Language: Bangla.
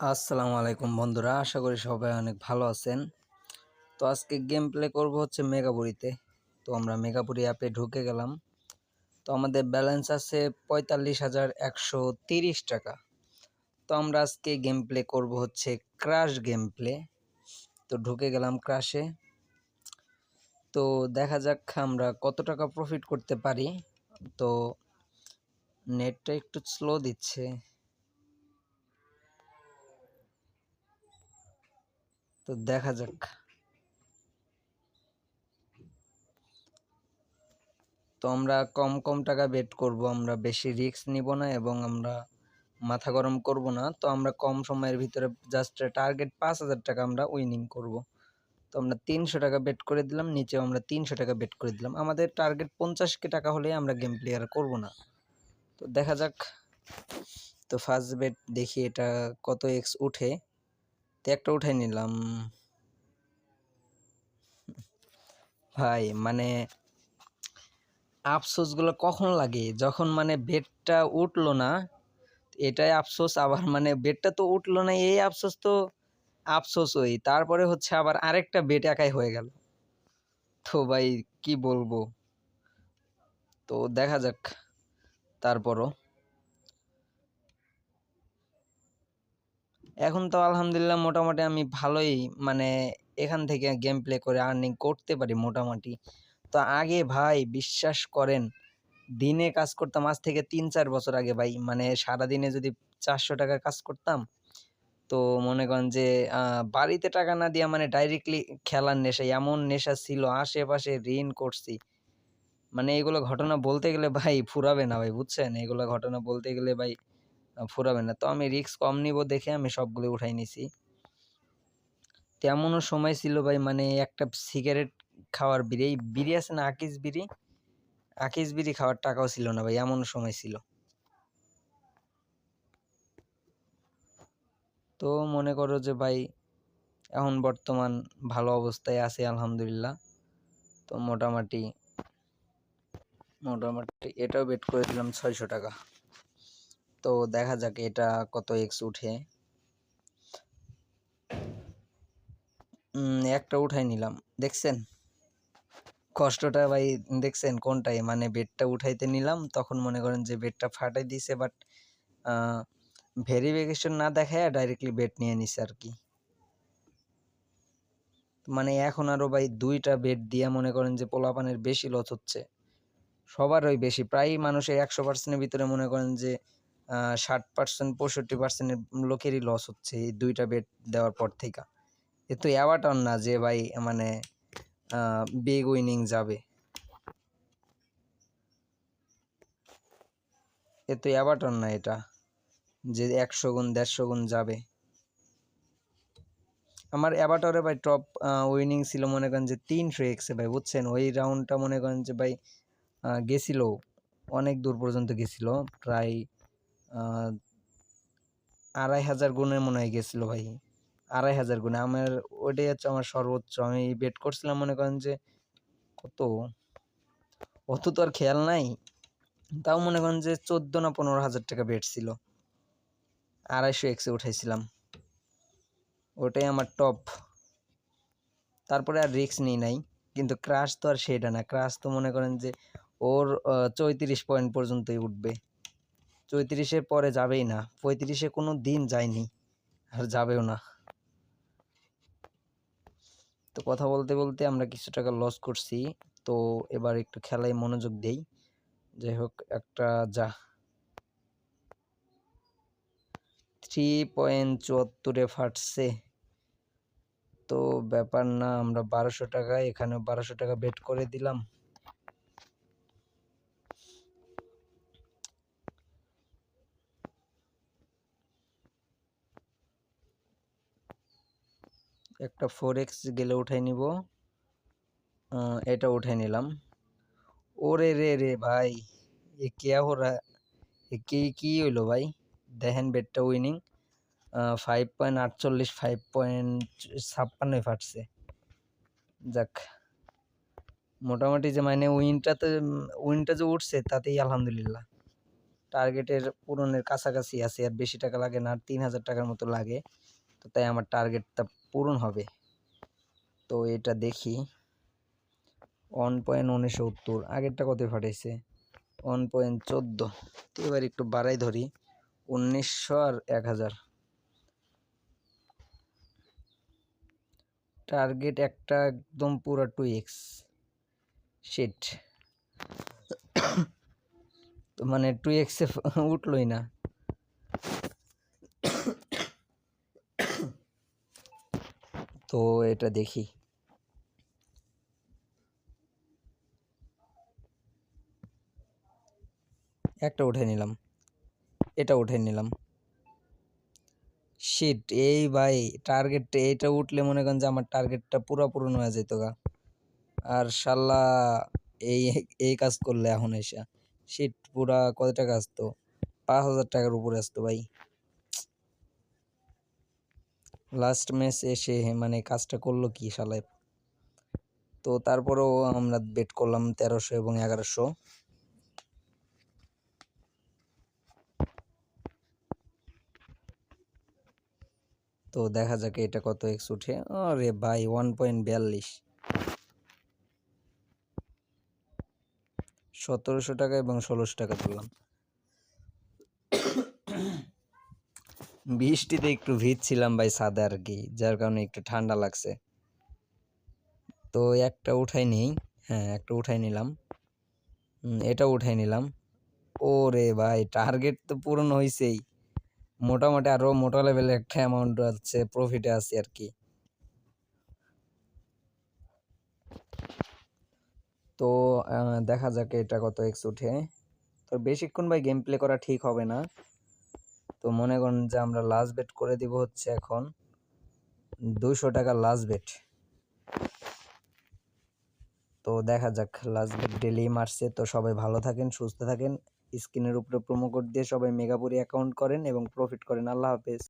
আসসালামু আলাইকুম বন্ধুরা, আশা করি সবাই অনেক ভালো আছেন। তো আজকে গেম প্লে করব হচ্ছে মেগাপুরিতে তো আমরা মেগাপুরি অ্যাপে ঢুকে গেলাম। তো আমাদের ব্যালেন্স আছে পঁয়তাল্লিশ হাজার একশো তিরিশ টাকা। তো আমরা আজকে গেম প্লে করব হচ্ছে ক্রাশ গেম প্লে তো ঢুকে গেলাম ক্রাশে তো দেখা যাক আমরা কত টাকা প্রফিট করতে পারি। তো নেটটা একটু স্লো দিচ্ছে। তো দেখা যাক। তো আমরা কম কম টাকা বেট করব, আমরা বেশি রিস্ক নিব না এবং আমরা মাথা গরম করব না। তো আমরা কম সময়ের ভিতরে জাস্ট টার্গেট পাঁচ হাজার টাকা আমরা উইনিং করব। তো আমরা তিনশো টাকা বেট করে দিলাম, নিচেও আমরা তিনশো টাকা বেট করে দিলাম। আমাদের টার্গেট পঞ্চাশ কে টাকা হলে আমরা গেম প্লেয়ার করব না। তো দেখা যাক। তো ফার্স্ট বেট দেখি এটা কত এক্স উঠে। তো একটা উঠাই নিলাম। ভাই মানে আফসোসগুলো কখন লাগে? যখন মানে বেডটা উঠল না, এটাই আফসোস, আবার মানে বেডটা তো উঠল না, এই আফসোস তো আফসোস ওই তারপরে হচ্ছে আবার আরেকটা বেড একাই হয়ে গেল। তো ভাই, কি বলব? তো দেখা যাক, তারপরও। এখন তো আলহামদুলিল্লাহ মোটামুটি আমি ভালোই মানে এখান থেকে গেম প্লে করে আর্নিং করতে পারি মোটামুটি। তো আগে ভাই বিশ্বাস করেন, দিনে কাজ করতাম আজ থেকে তিন চার বছর আগে ভাই। মানে সারাদিনে যদি চারশো টাকা কাজ করতাম, তো মনে করেন যে বাড়িতে টাকা না দিয়া মানে ডাইরেক্টলি খেলার নেশা, এমন নেশা ছিল, আশেপাশে ঋণ করছি। মানে এগুলো ঘটনা বলতে গেলে ভাই ফুরাবে না ভাই, বুঝছেন? এগুলো ঘটনা বলতে গেলে ভাই ফুরাবে না। তো আমি রিক্স কম নিব দেখে আমি সবগুলো উঠাই নিছি। তেমনও সময় ছিল ভাই মানে একটা সিগারেট খাওয়ার বিড়ি, এই বিড়ি আছে না আকিস বিড়ি? আকিস বিড়ি খাওয়ার টাকাও ছিল না ভাই এমন সময় ছিল। তো মনে করো যে ভাই, এখন বর্তমান ভালো অবস্থায় আছে আলহামদুলিল্লাহ। তো মোটামুটি মোটামুটি এটাও বেট করে দিলাম ছয়শো টাকা। তো দেখা যাক এটা কত এক্স উঠে। একটা উঠাই নিলাম। দেখছেন? কষ্টটা ভাই, দেখছেন কোনটাই? মানে বেডটা উঠাইতে নিলাম, তখন মনে করেন যে বেডটা ফাটাই দিছে বাট ভেরিফিকেশন না দেখায় ডাইরেক্টলি বেড নিয়ে নিছে আর কি। মানে এখন আরও ভাই দুইটা বেড দিয়ে মনে করেন যে পোলাপানের বেশি লস হচ্ছে। সবারই বেশি প্রায় মানুষের একশো পার্সেন্টের ভিতরে মনে করেন যে ষাট পার্সেন্ট পঁয়ষট্টি পার্সেন্টের লোকেরই লস হচ্ছে এই দুইটা বেড দেওয়ার পর থেকে এ তো না যে ভাই মানে বিগ উইনিং যাবে। এ তো অ্যাওয়ার্টন না এটা, যে একশো গুণ, দেড়শো গুণ যাবে। আমার অ্যাবাটরে ভাই টপ উইনিং ছিল মনে করেন যে তিনশো এক্সে ভাই, বুঝছেন? ওই রাউন্ডটা মনে করেন যে ভাই গেছিল, অনেক দূর পর্যন্ত গেছিল, প্রায় আড়াই হাজার গুণের মনে হয় গেছিল ভাই। আড়াই হাজার গুণে। আমার ওইটাই হচ্ছে আমার সর্বোচ্চ। আমি বেট করছিলাম মনে করেন যে কত? অত তো আর খেয়াল নাই। তাও মনে করেন যে চোদ্দ না পনেরো হাজার টাকা বেট ছিল। আড়াইশো এক্সে উঠাইছিলাম। ওটাই আমার টপ তারপরে আর রিক্স নিই নাই। কিন্তু ক্রাশ তো আর সেটা না। ক্রাশ তো মনে করেন যে ওর চৌত্রিশ পয়েন্ট পর্যন্তই উঠবে। চৌত্রিশের পরে যাবেই না। পঁয়ত্রিশে কোনো দিন যায়নি, আর যাবেও না। তো কথা বলতে বলতে আমরা কিছু টাকা লস করছি। তো এবার একটু খেলায় মনোযোগ দেই। যাই হোক, একটা যা। থ্রি পয়েন্ট চুয়াত্তরে ফাটছে। তো ব্যাপার না, আমরা বারোশো টাকা এখানে বারোশো টাকা বেট করে দিলাম। একটা ফোর এক্স গেলে উঠাই নিব। এটা উঠাই নিলাম। ওরে রে রে ভাই, এ কে ওরা, এ কি কী হইল ভাই? দেখেন বেডটা উইনিং ফাইভ পয়েন্ট আটচল্লিশ ফাইভ পয়েন্ট ছাপ্পান্নই ফাটছে। যাক, মোটামুটি যে মানে উইনটাতে উইনটা যে উঠছে তাতেই আলহামদুলিল্লাহ। টার্গেটের পূরণের কাছাকাছি আছে, আর বেশি টাকা লাগে না, আর তিন হাজার টাকার মতো লাগে। তো তাই আমার টার্গেটটা পূরণ হবে। তো এটা দেখি। ওয়ান পয়েন্ট উনসত্তর, আগেরটা কত ফাটাইছে ওয়ান পয়েন্ট চোদ্দ। তো এবার একটু বাড়াই ধরি। উনিশশো আর এক হাজার। টার্গেট একটা একদম পুরো টু এক্স শিট তো মানে টু এক্সে উঠলোই না। তো এটা দেখি। একটা উঠে নিলাম। এটা উঠে নিলাম। শিট এই ভাই টার্গেট এইটা উঠলে মনে করেন যে আমার টার্গেটটা পুরো পূরণ হয়ে যেত গা। আর শাল্লা এই এই কাজ করলে এখন এসে। শিট পুরা কত টাকা আসতো পাঁচ হাজার টাকার উপরে আসতো ভাই। লাস্ট ম্যাচ এসে মানে কাজটা করল কি শালায়? তো তারপরেও আমরা বেট করলাম তেরোশো এবং এগারোশো। তো দেখা যাক এটা কত এক্স উঠে। আরে ভাই ওয়ান পয়েন্ট বিয়াল্লিশ। সতেরোশো টাকা এবং ষোলোশো টাকা তুললাম বৃষ্টিতে একটু ভিজছিলাম ভাই সাদা আর কি যার কারণে একটু ঠান্ডা লাগছে। তো একটা উঠাই নিই হ্যাঁ একটা উঠাই নিলাম। এটা উঠাই নিলাম। ওরে ভাই টার্গেট তো পূরণ হয়েছেই মোটামুটি আরও মোটা লেভেলের একটা অ্যামাউন্ট আছে প্রফিটে আছে আর কি তো দেখা যাক এটা কত এক্স উঠে। তো বেশিক্ষণ ভাই গেম প্লে করা ঠিক হবে না। তো মনে করেন যে আমরা লাস্ট বেট করে দিব হচ্ছে এখন দুশো টাকা লাস্ট বেট তো দেখা যাক লাস্ট বেট ডেলি মারছে। তো সবাই ভালো থাকেন, সুস্থ থাকেন। স্ক্রিনের উপরে প্রোমো কোড দিয়ে সবাই মেগাপুরি অ্যাকাউন্ট করেন এবং প্রফিট করেন। আল্লাহ হাফেজ।